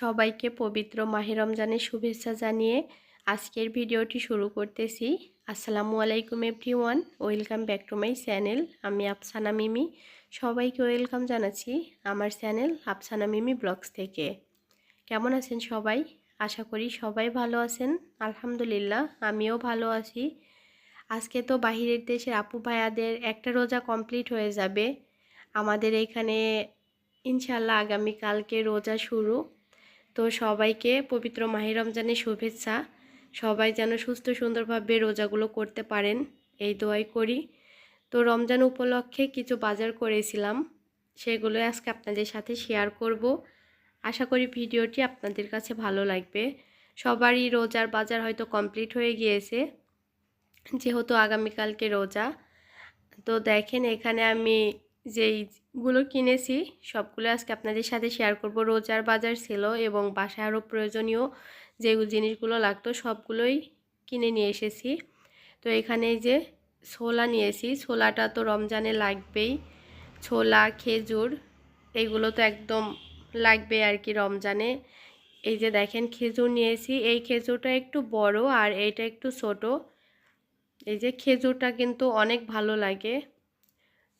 সবাইকে পবিত্র মাহে রমজানের শুভেচ্ছা জানিয়ে আজকের ভিডিওটি শুরু করতেছি। আসসালামু আলাইকুম everyone welcome back to my channel. আমি আফসানা মিমি। সবাইকে ওয়েলকাম জানাচ্ছি আমার চ্যানেল আফসানা মিমি ব্লগস থেকে। কেমন আছেন সবাই? আশা করি সবাই ভালো আছেন। আলহামদুলিল্লাহ, আমিও ভালো আছি। আজকে তো বাহিরের দেশের আপু ভাইয়াদের একটা রোজা কমপ্লিট হয়ে যাবে। আমাদের এখানে ইনশাল্লাহ আগামীকালকে রোজা শুরু। তো সবাইকে পবিত্র মাহি রমজানের শুভেচ্ছা। সবাই যেন সুস্থ, সুন্দরভাবে রোজাগুলো করতে পারেন, এই দোয়াই করি। তো রমজান উপলক্ষে কিছু বাজার করেছিলাম সেগুলো আজকে আপনাদের সাথে শেয়ার করব। আশা করি ভিডিওটি আপনাদের কাছে ভালো লাগবে। সবারই রোজার বাজার হয়তো কমপ্লিট হয়ে গিয়েছে, যেহেতু আগামীকালকে রোজা। তো দেখেন এখানে আমি যেইগুলো কিনেছি, সবগুলো আজকে আপনাদের সাথে শেয়ার করব। রোজার বাজার ছিল এবং বাসায় আরও প্রয়োজনীয় যে জিনিসগুলো লাগতো সবগুলোই কিনে নিয়ে এসেছি। তো এখানে যে ছোলা নিয়েছি, ছোলাটা তো রমজানে লাগবেই। ছোলা, খেজুর এইগুলো তো একদম লাগবে আর কি রমজানে। এই যে দেখেন খেজুর নিয়েছি, এই খেজুরটা একটু বড় আর এইটা একটু ছোট। এই যে খেজুরটা কিন্তু অনেক ভালো লাগে।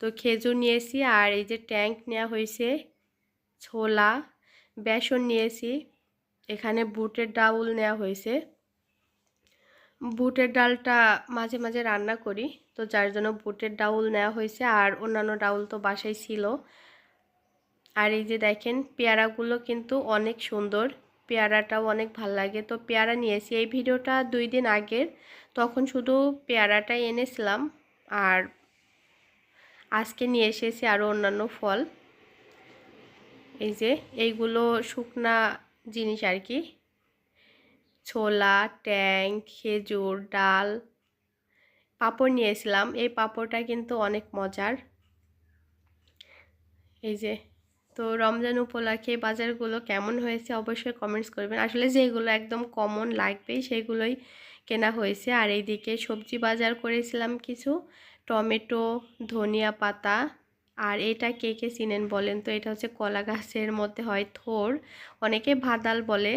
তো খেজুর নিয়েছি আর এই যে ট্যাঙ্ক নেওয়া হয়েছে, ছোলা, বেসন নিয়েছি, এখানে বুটের ডাউল নেওয়া হয়েছে। বুটের ডালটা মাঝে মাঝে রান্না করি, তো যার জন্য বুটের ডাউল নেওয়া হয়েছে আর অন্যান্য ডাউল তো বাসায় ছিল। আর এই যে দেখেন পেয়ারাগুলো কিন্তু অনেক সুন্দর, পেয়ারাটাও অনেক ভালো লাগে। তো পেয়ারা নিয়েছি, এই ভিডিওটা দুই দিন আগের, তখন শুধু পেয়ারাটাই এনেছিলাম আর আজকে নিয়ে এসেছি আরও অন্যান্য ফল। এই যে, এইগুলো শুকনা জিনিস আর কি। ছোলা, ট্যাং, খেজুর, ডাল, পাঁপড় নিয়েছিলাম এই পাঁপড়টা কিন্তু অনেক মজার। এই যে, তো রমজান উপলক্ষে বাজারগুলো কেমন হয়েছে অবশ্যই কমেন্টস করবেন। আসলে যেগুলো একদম কমন লাগবেই, সেগুলোই কেনা হয়েছে। আর এইদিকে সবজি বাজার করেছিলাম কিছু। টমেটো, ধনিয়া পাতা আর এটা কে কে চিনেন বলেন তো? এটা হচ্ছে কলা গাছের মধ্যে হয় থোর। অনেকে ভাদাল বলে।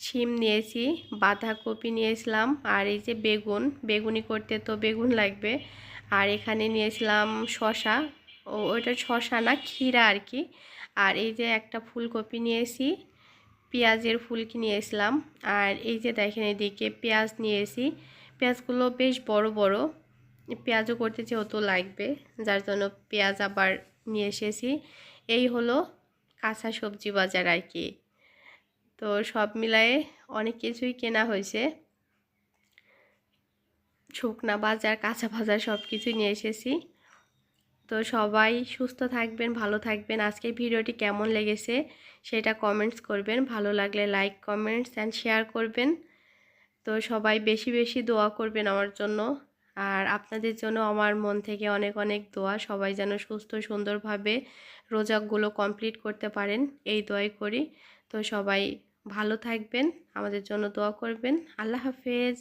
শিম নিয়েছি, বাঁধাকপি নিয়েছিলাম আর এই যে বেগুন, বেগুনি করতে তো বেগুন লাগবে। আর এখানে নিয়েছিলাম শশা ও, ওইটা শশা না, ক্ষীরা আর কি। আর এই যে একটা ফুলকপি নিয়েছি, পেঁয়াজের ফুলকি নিয়েছিলাম। আর এই যে দেখেন এদিকে পেঁয়াজ নিয়েছি। পেঁয়াজগুলো বেশ বড় বড়। পেঁয়াজও করতে যেহেতু লাগবে, যার জন্য পেঁয়াজ আবার নিয়ে এসেছি। এই হলো কাঁচা সবজি বাজার আর কি। তো সব মিলায়ে অনেক কিছুই কেনা হয়েছে। শুকনা বাজার, কাঁচা বাজার সব কিছুই নিয়ে এসেছি। তো সবাই সুস্থ থাকবেন, ভালো থাকবেন। আজকের ভিডিওটি কেমন লেগেছে সেটা কমেন্টস করবেন। ভালো লাগলে লাইক কমেন্টস অ্যান্ড শেয়ার করবেন। তো সবাই বেশি বেশি দোয়া করবেন আমার জন্য। আর আপনাদের জন্য আমার মন থেকে অনেক অনেক দোয়া। সবাই যেন সুস্থ, সুন্দরভাবে রোজাগুলো কমপ্লিট করতে পারেন, এই দোয়াই করি। তো সবাই ভালো থাকবেন, আমাদের জন্য দোয়া করবেন। আল্লাহ হাফেজ।